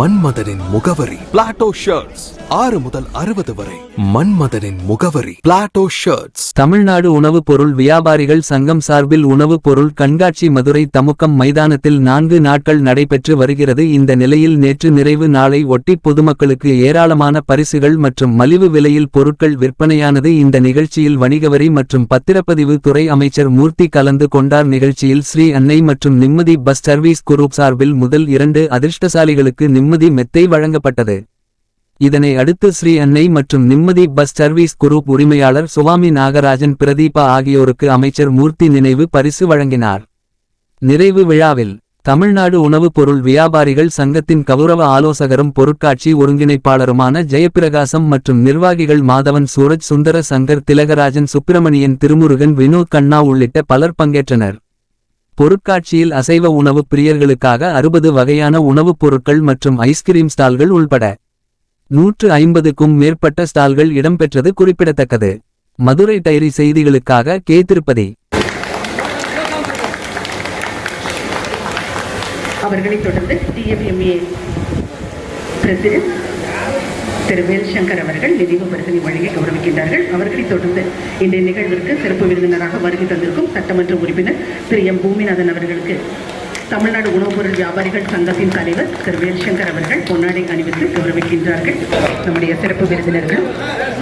மன்மதனின் முகவரி. Plato shirts ஆறு முதல் அறுபது வரை. மன்மதனின் முகவரி. பிளாட்டோ ஷர்ட்ஸ் தமிழ்நாடு உணவுப் பொருள் வியாபாரிகள் சங்கம் சார்பில் உணவுப் பொருள் கண்காட்சி மதுரை தமுக்கம் மைதானத்தில் நான்கு நாட்கள் நடைபெற்று வருகிறது. இந்த நிலையில் நேற்று நிறைவு நாளை ஒட்டி பொதுமக்களுக்கு ஏராளமான பரிசுகள் மற்றும் மலிவு விலையில் பொருட்கள் விற்பனையானது. இந்த நிகழ்ச்சியில் வணிகவரி மற்றும் பத்திரப்பதிவு துறை அமைச்சர் மூர்த்தி கலந்து கொண்டார். நிகழ்ச்சியில் ஸ்ரீ அன்னை மற்றும் நிம்மதி பஸ் சர்வீஸ் குரூப் சார்பில் முதல் இரண்டு அதிர்ஷ்டசாலிகளுக்கு நிம்மதி மெத்தை வழங்கப்பட்டது. இதனை அடுத்து ஸ்ரீ அன்னை மற்றும் நிம்மதி பஸ் சர்வீஸ் குரூப் உரிமையாளர் சுவாமி நாகராஜன் பிரதீபா ஆகியோருக்கு அமைச்சர் மூர்த்தி நினைவு பரிசு வழங்கினார். நிறைவு விழாவில் தமிழ்நாடு உணவுப் பொருள் வியாபாரிகள் சங்கத்தின் கௌரவ ஆலோசகரும் பொருட்காட்சி ஒருங்கிணைப்பாளருமான ஜெயப்பிரகாசம் மற்றும் நிர்வாகிகள் மாதவன் சூரஜ் சுந்தர சங்கர் திலகராஜன் சுப்பிரமணியன் திருமுருகன் வினோத் கண்ணா உள்ளிட்ட பலர் பங்கேற்றனர். பொருட்காட்சியில் அசைவ உணவு பிரியர்களுக்காக அறுபது வகையான உணவுப் பொருட்கள் மற்றும் ஐஸ்கிரீம் ஸ்டால்கள் உள்பட நூற்று ஐம்பதுக்கும் மேற்பட்ட ஸ்டால்கள் இடம்பெற்றது குறிப்பிடத்தக்கது. மதுரை டைரி செய்திகளுக்காக கே. திருப்பதி. அவர்களைத் தொடர்ந்து டிஎம்எம்ஏ பிரசிடென்ட் திரு வேல்சங்கர் அவர்கள் நினைவு பரிசனை வழங்கி கௌரவிக்கின்றார்கள். அவர்களைத் தொடர்ந்து இன்றைய நிகழ்விற்கு சிறப்பு விருந்தினராக வருகை தந்திருக்கும் சட்டமன்ற உறுப்பினர் திரு எம் பூமிநாதன் அவர்களுக்கு தமிழ்நாடு உணவுப் பொருள் வியாபாரிகள் சங்கத்தின் தலைவர் திரு வேல்சங்கர் அவர்கள் பொன்னாடை அணிவித்து கௌரவிக்கின்றார்கள். நம்முடைய சிறப்பு விருந்தினர்கள்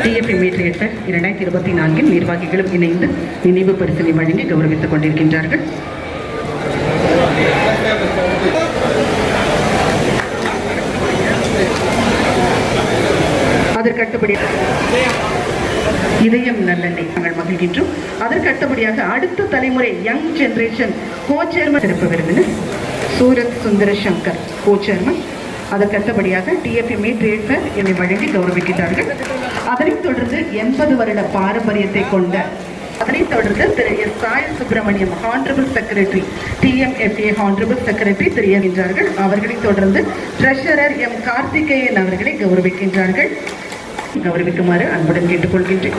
டிஎஃப்எம்ஏ மீட்டர் இரண்டாயிரத்தி இருபத்தி நான்கில் நிர்வாகிகளும் இணைந்து நினைவு பரிசனை வழங்கி கௌரவித்துக் கொண்டிருக்கின்றார்கள். அதற்கடுத்தபடி இதயம் நல்லெண்ணெய் நாங்கள் மகிழ்கின்றோம். அதற்கடுத்தபடியாக அடுத்த தலைமுறை யங் ஜெனரேஷன் கோ சேர்மன் சிறப்பு விருந்தினர் சூரத் சுந்தர சங்கர் கோ சேர்மன் அதற்கடுத்தபடியாக டிஎஃப்எம்ஏ ட்ரேட் ஃபேர் என்னை வழங்கி கௌரவிக்கிறார்கள். அதனைத் தொடர்ந்து எண்பது வருட பாரம்பரியத்தை கொண்ட அதனைத் தொடர்ந்து Thiru S Sai Subramaniam honourable secretary TMFA honourable secretary தெரிவிக்கின்றார்கள் அவர்களைத் தொடர்ந்து ட்ரெஷரர் எம் கார்த்திகேயன் அவர்களை கௌரவிக்கின்றார்கள். கௌரவிக்குமாறு அன்புடன் கேட்டுக்கொள்கின்றேன்